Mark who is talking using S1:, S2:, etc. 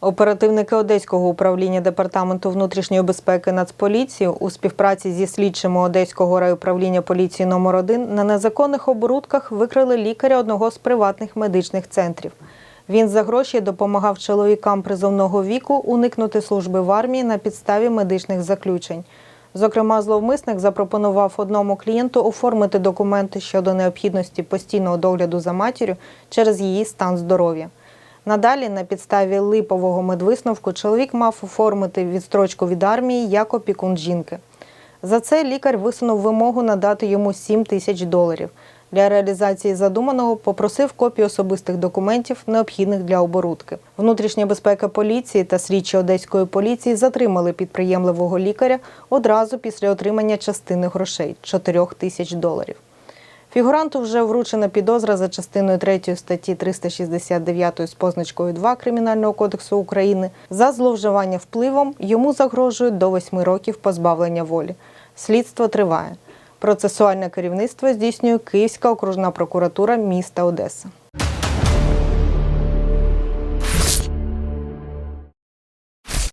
S1: Оперативники Одеського управління департаменту внутрішньої безпеки Нацполіції у співпраці зі слідчими Одеського райуправління поліції номер 1 на незаконних оборудках викрили лікаря одного з приватних медичних центрів. Він за гроші допомагав чоловікам призовного віку уникнути служби в армії на підставі медичних заключень. Зокрема, зловмисник запропонував одному клієнту оформити документи щодо необхідності постійного догляду за матір'ю через її стан здоров'я. Надалі, на підставі липового медвисновку, чоловік мав оформити відстрочку від армії як опікун жінки. За це лікар висунув вимогу надати йому 7 тисяч доларів. Для реалізації задуманого попросив копії особистих документів, необхідних для оборудки. Внутрішня безпека поліції та слідчі одеської поліції затримали підприємливого лікаря одразу після отримання частини грошей 4 тисяч доларів. Фігуранту вже вручена підозра за частиною 3 статті 369 з позначкою 2 Кримінального кодексу України. За зловживання впливом йому загрожує до 8 років позбавлення волі. Слідство триває. Процесуальне керівництво здійснює Київська окружна прокуратура міста Одеса.